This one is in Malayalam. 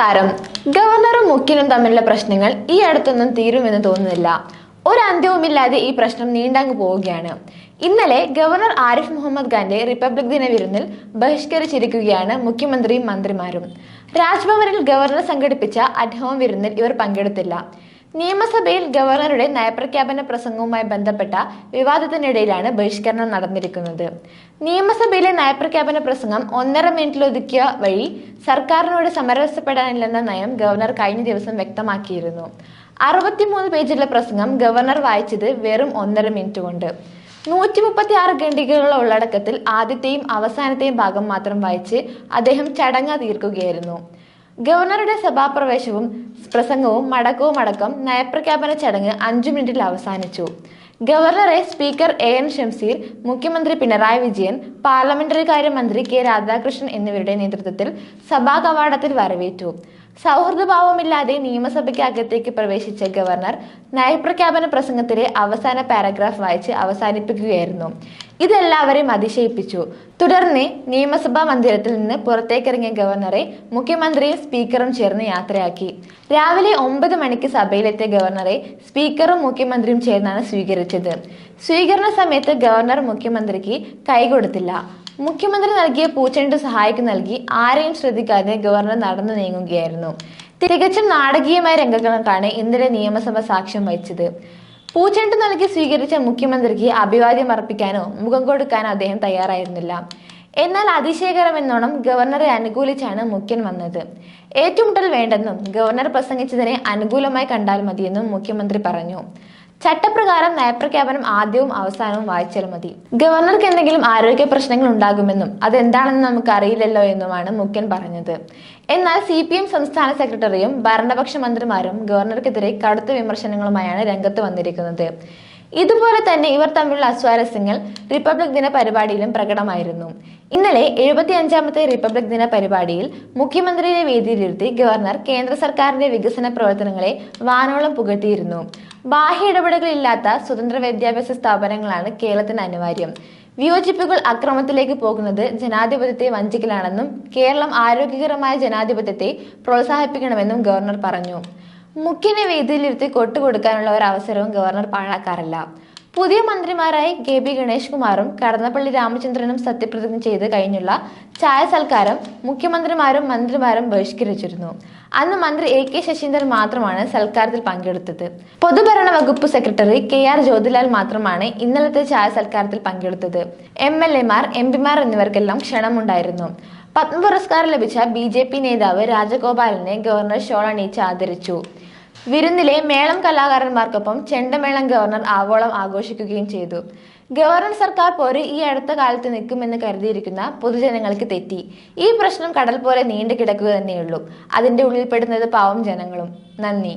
നമസ്കാരം. ഗവർണറും മുഖ്യനും തമ്മിലുള്ള പ്രശ്നങ്ങൾ ഈ അടുത്തൊന്നും തീരുമെന്ന് തോന്നുന്നില്ല. ഒരു അന്ത്യവുമില്ലാതെ ഈ പ്രശ്നം നീണ്ടങ്ങ് പോവുകയാണ്. ഇന്നലെ ഗവർണർ ആരിഫ് മുഹമ്മദ് ഖാന്റെ റിപ്പബ്ലിക് ദിന വിരുന്നിൽ ബഹിഷ്കരിച്ചിരിക്കുകയാണ് മുഖ്യമന്ത്രിയും മന്ത്രിമാരും. രാജ്ഭവനിൽ ഗവർണർ സംഘടിപ്പിച്ച അഡ്ഹോം വിരുന്നിൽ ഇവർ പങ്കെടുത്തില്ല. നിയമസഭയിൽ ഗവർണറുടെ നയപ്രഖ്യാപന പ്രസംഗവുമായി ബന്ധപ്പെട്ട വിവാദത്തിനിടയിലാണ് ബഹിഷ്കരണം നടന്നിരിക്കുന്നത്. നിയമസഭയിലെ നയപ്രഖ്യാപന പ്രസംഗം ഒന്നര മിനിറ്റിലൊതുക്കിയ വഴി സർക്കാരിനോട് സമരസപ്പെടാനില്ലെന്ന നയം ഗവർണർ കഴിഞ്ഞ ദിവസം വ്യക്തമാക്കിയിരുന്നു. അറുപത്തിമൂന്ന് പേജുള്ള പ്രസംഗം ഗവർണർ വായിച്ചത് വെറും ഒന്നര മിനിറ്റ് കൊണ്ട്. നൂറ്റി മുപ്പത്തി ആറ് ഖണ്ഡികകളുള്ള ഉള്ളടക്കത്തിൽ ആദ്യത്തെയും അവസാനത്തെയും ഭാഗം മാത്രം വായിച്ച് അദ്ദേഹം ചടങ്ങ് തീർക്കുകയായിരുന്നു. ഗവർണറുടെ സഭാപ്രവേശവും പ്രസംഗവും മടക്കവും അടക്കം നയപ്രഖ്യാപന ചടങ്ങ് അഞ്ചു മിനിറ്റിൽ അവസാനിച്ചു. ഗവർണറെ സ്പീക്കർ എ എൻ ഷംസീർ മുഖ്യമന്ത്രി പിണറായി വിജയൻ പാർലമെന്ററി കാര്യമന്ത്രി കെ രാധാകൃഷ്ണൻ എന്നിവരുടെ നേതൃത്വത്തിൽ സഭാ കവാടത്തിൽ വരവേറ്റു. സൗഹൃദഭാവമില്ലാതെ നിയമസഭയ്ക്ക് അകത്തേക്ക് പ്രവേശിച്ച ഗവർണർ നയപ്രഖ്യാപന പ്രസംഗത്തിലെ അവസാന പാരഗ്രാഫ് വായിച്ച് അവസാനിപ്പിക്കുകയായിരുന്നു. ഇതെല്ലാവരെയും അതിശയിപ്പിച്ചു. തുടർന്ന് നിയമസഭാ മന്ദിരത്തിൽ നിന്ന് പുറത്തേക്കിറങ്ങിയ ഗവർണറെ മുഖ്യമന്ത്രിയും സ്പീക്കറും ചേർന്ന് യാത്രയാക്കി. രാവിലെ ഒമ്പത് മണിക്ക് സഭയിലെത്തിയ ഗവർണറെ സ്പീക്കറും മുഖ്യമന്ത്രിയും ചേർന്നാണ് സ്വീകരിച്ചത്. സ്വീകരണ സമയത്ത് ഗവർണർ മുഖ്യമന്ത്രിക്ക് കൈകൊടുത്തില്ല മുഖ്യമന്ത്രി നൽകിയ പൂച്ചെണ്ട് സഹായിക്ക് നൽകി ആരെയും ശ്രദ്ധിക്കാതെ ഗവർണർ നടന്നു നീങ്ങുകയായിരുന്നു. തികച്ചും നാടകീയമായ രംഗങ്ങൾക്കാണ് ഇന്നലെ നിയമസഭ സാക്ഷ്യം വഹിച്ചത്. പൂച്ചെണ്ട് നൽകി സ്വീകരിച്ച മുഖ്യമന്ത്രിക്ക് അഭിവാദ്യം അർപ്പിക്കാനോ മുഖം കൊടുക്കാനോ അദ്ദേഹം തയ്യാറായിരുന്നില്ല. എന്നാൽ അതിശയകരമെന്നോണം ഗവർണറെ അനുകൂലിച്ചാണ് മുഖ്യൻ വന്നത്. ഏറ്റുമുട്ടൽ വേണ്ടെന്നും ഗവർണർ പ്രസംഗിച്ചതിനെ അനുകൂലമായി കണ്ടാൽ മതിയെന്നും മുഖ്യമന്ത്രി പറഞ്ഞു. ചട്ടപ്രകാരം നയപ്രഖ്യാപനം ആദ്യവും അവസാനവും വായിച്ചാൽ മതി. ഗവർണർക്ക് എന്തെങ്കിലും ആരോഗ്യ പ്രശ്നങ്ങൾ ഉണ്ടാകുമെന്നും അതെന്താണെന്ന് നമുക്ക് അറിയില്ലല്ലോ എന്നുമാണ് മുഖ്യൻ പറഞ്ഞത്. എന്നാൽ സി പി എം സംസ്ഥാന സെക്രട്ടറിയും ഭരണപക്ഷ മന്ത്രിമാരും ഗവർണർക്കെതിരെ കടുത്ത വിമർശനങ്ങളുമായാണ് രംഗത്ത് വന്നിരിക്കുന്നത്. ഇതുപോലെ തന്നെ ഇവർ തമ്മിലുള്ള അസ്വാരസ്യങ്ങൾ റിപ്പബ്ലിക് ദിന പരിപാടിയിലും പ്രകടമായിരുന്നു. ഇന്നലെ എഴുപത്തി അഞ്ചാമത്തെ റിപ്പബ്ലിക് ദിന പരിപാടിയിൽ മുഖ്യമന്ത്രിയെ വേദിയിലിരുത്തി ഗവർണർ കേന്ദ്ര സർക്കാരിന്റെ വികസന പ്രവർത്തനങ്ങളെ വാനോളം പുകഴ്ത്തിയിരുന്നു. ബാഹ്യ ഇടപെടലുകളില്ലാത്ത സ്വതന്ത്ര വിദ്യാഭ്യാസ സ്ഥാപനങ്ങളാണ് കേരളത്തിന് അനിവാര്യം. വിയോജിപ്പുകൾ അക്രമത്തിലേക്ക് പോകുന്നത് ജനാധിപത്യത്തെ വഞ്ചിക്കലാണെന്നും കേരളം ആരോഗ്യകരമായ ജനാധിപത്യത്തെ പ്രോത്സാഹിപ്പിക്കണമെന്നും ഗവർണർ പറഞ്ഞു. മുഖ്യനെ വേദിയിലിരുത്തി കൊട്ടുകൊടുക്കാനുള്ള ഒരു അവസരവും ഗവർണർ പാഴാക്കാറില്ല. പുതിയ മന്ത്രിമാരായി കെ പി ഗണേഷ് കുമാറും കടന്നപ്പള്ളി രാമചന്ദ്രനും സത്യപ്രതിജ്ഞ ചെയ്ത് കഴിഞ്ഞുള്ള ചായ സൽക്കാരം മുഖ്യമന്ത്രിമാരും മന്ത്രിമാരും ബഹിഷ്കരിച്ചിരുന്നു. അന്ന് മന്ത്രി എ കെ ശശീന്ദ്രൻ മാത്രമാണ് സൽക്കാരത്തിൽ പങ്കെടുത്തത്. പൊതുഭരണ വകുപ്പ് സെക്രട്ടറി കെ ആർ ജ്യോതിലാൽ മാത്രമാണ് ഇന്നലത്തെ ചായ സൽക്കാരത്തിൽ പങ്കെടുത്തത്. എം എൽ എമാർ എം പിമാർ എന്നിവർക്കെല്ലാം ക്ഷണമുണ്ടായിരുന്നു. പത്മ പുരസ്കാരം ലഭിച്ച ബി ജെ പി നേതാവ് രാജഗോപാലിനെ ഗവർണർ ഷോൾ ആദരിച്ചു. വിരുന്നിലെ മേളം കലാകാരന്മാർക്കൊപ്പം ചെണ്ടമേളം ഗവർണർ ആവോളം ആഘോഷിക്കുകയും ചെയ്തു. ഗവർണർ സർക്കാർ പോര് ഈ അടുത്ത കാലത്ത് നിൽക്കുമെന്ന് കരുതിയിരിക്കുന്ന പൊതുജനങ്ങൾക്ക് തെറ്റി. ഈ പ്രശ്നം കടൽ പോലെ നീണ്ടു കിടക്കുക തന്നെയുള്ളൂ. അതിന്റെ ഉള്ളിൽപ്പെടുന്നത് പാവം ജനങ്ങളും. നന്ദി.